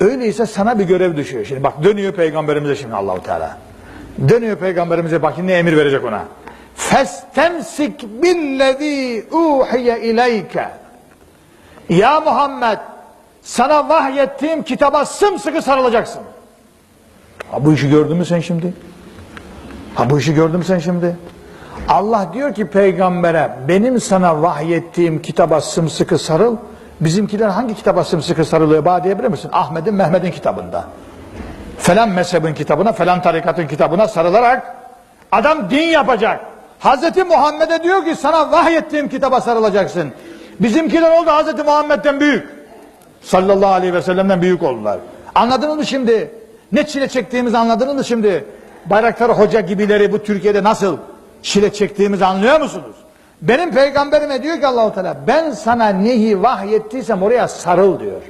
Öyleyse sana bir görev düşüyor. Şimdi bak dönüyor peygamberimize şimdi Allahu Teala. Dönüyor peygamberimize bakın ne emir verecek ona. Festemsik billezî uhiye ileyke. Ya Muhammed sana vahyettiğim kitaba sımsıkı sarılacaksın. Ha bu işi gördün mü sen şimdi? Ha bu işi gördün mü sen şimdi? Allah diyor ki peygambere benim sana vahyettiğim kitaba sımsıkı sarıl. Bizimkiler hangi kitaba sımsıkı sarılıyor bana diyebilir misin? Ahmet'in Mehmet'in kitabında. Falan mezhebin kitabına, falan tarikatın kitabına sarılarak adam din yapacak. Hazreti Muhammed'e diyor ki sana vahyettiğim kitaba sarılacaksın. Bizimkiler oldu Hazreti Muhammed'den büyük. Sallallahu aleyhi ve sellem'den büyük oldular. Anladınız mı şimdi? Ne çile çektiğimizi anladınız mı şimdi? Bayraktar Hoca gibileri bu Türkiye'de nasıl çile çektiğimizi anlıyor musunuz? Benim peygamberime diyor ki Allahu Teala ben sana neyi vahyettiysem oraya sarıl diyor.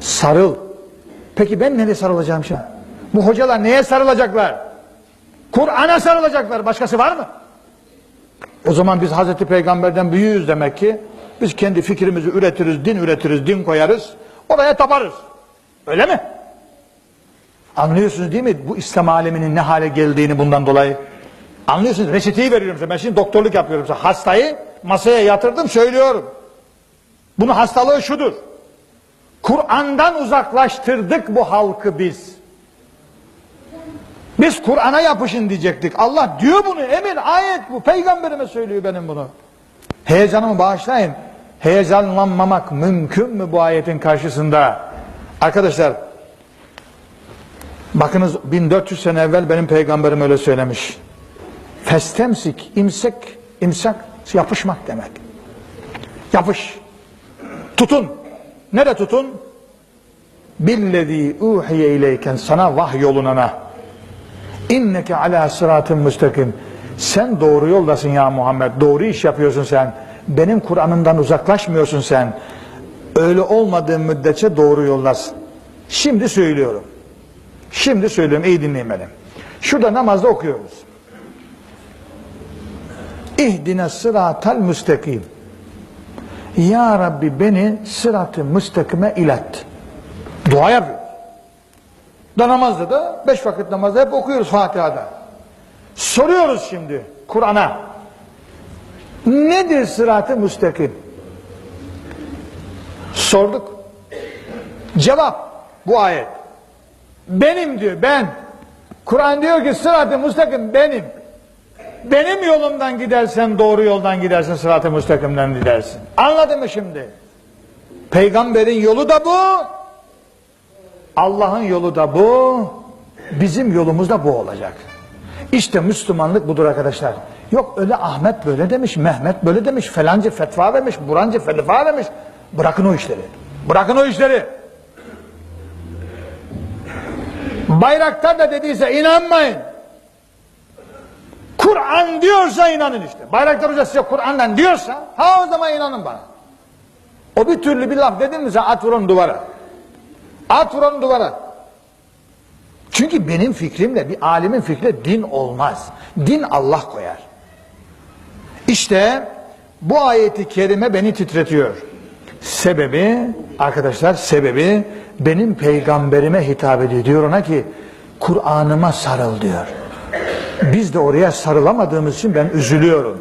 Sarıl. Peki ben nereye sarılacağım şimdi? Bu hocalar neye sarılacaklar? Kur'an'a sarılacaklar. Başkası var mı? O zaman biz Hazreti Peygamber'den büyüğüz demek ki. Biz kendi fikrimizi üretiriz, din üretiriz, din koyarız. Oraya taparız. Öyle mi? Anlıyorsunuz değil mi bu İslam aleminin ne hale geldiğini bundan dolayı? Anlıyorsunuz. Reçeteyi veriyorum size. Ben şimdi doktorluk yapıyorum size. Hastayı masaya yatırdım söylüyorum. Bunun hastalığı şudur. Kur'an'dan uzaklaştırdık bu halkı biz. Biz Kur'an'a yapışın diyecektik. Allah diyor bunu. Emir ayet bu. Peygamberime söylüyor benim bunu. Heyecanımı bağışlayın. Heyecanlanmamak mümkün mü bu ayetin karşısında? Arkadaşlar bakınız 1400 sene evvel benim peygamberim öyle söylemiş. Festemsik, imsek, imsak yapışmak demek. Yapış. Tutun. Nere tutun? Billezî uhiye ileyken sana vahyolunana. İnneke ala sıratın müstakim. Sen doğru yoldasın ya Muhammed. Doğru iş yapıyorsun sen. Benim Kur'an'ımdan uzaklaşmıyorsun sen. Öyle olmadığın müddetçe doğru yoldasın. Şimdi söylüyorum. Şimdi söylüyorum. iyi dinleyin beni. Şurada namazda okuyoruz. İhdine sıratal müstakim. Ya Rabbi beni sırat-ı müstakime ilet. Dua yapıyoruz. Da namazda da beş vakit namazda hep okuyoruz Fatiha'da. Soruyoruz şimdi Kur'an'a. Nedir sırat-ı müstakim? Sorduk. Cevap bu ayet. Benim diyor ben. Kur'an diyor ki sırat-ı müstakim benim. Benim yolumdan gidersen doğru yoldan gidersin sırat-ı müstakimden gidersin. Anladın mı şimdi? Peygamberin yolu da bu. Allah'ın yolu da bu. Bizim yolumuz da bu olacak. İşte Müslümanlık budur arkadaşlar. Yok öyle Ahmet böyle demiş, Mehmet böyle demiş, falancı fetva vermiş, burancı fetva vermiş. Bırakın o işleri. Bırakın o işleri. Bayraktar da dediyse inanmayın. Kur'an diyorsa inanın işte. Bayraktar Hoca size Kur'an'dan diyorsa ha o zaman inanın bana. O bir türlü bir laf dedin mi sen at vur onu duvara. At vur onu duvara. Çünkü benim fikrimle bir alimin fikri din olmaz. Din Allah koyar. İşte bu ayeti kerime beni titretiyor. Sebebi arkadaşlar sebebi benim peygamberime hitap ediyor. Diyor ona ki Kur'an'ıma sarıl diyor. Biz de oraya sarılamadığımız için ben üzülüyorum.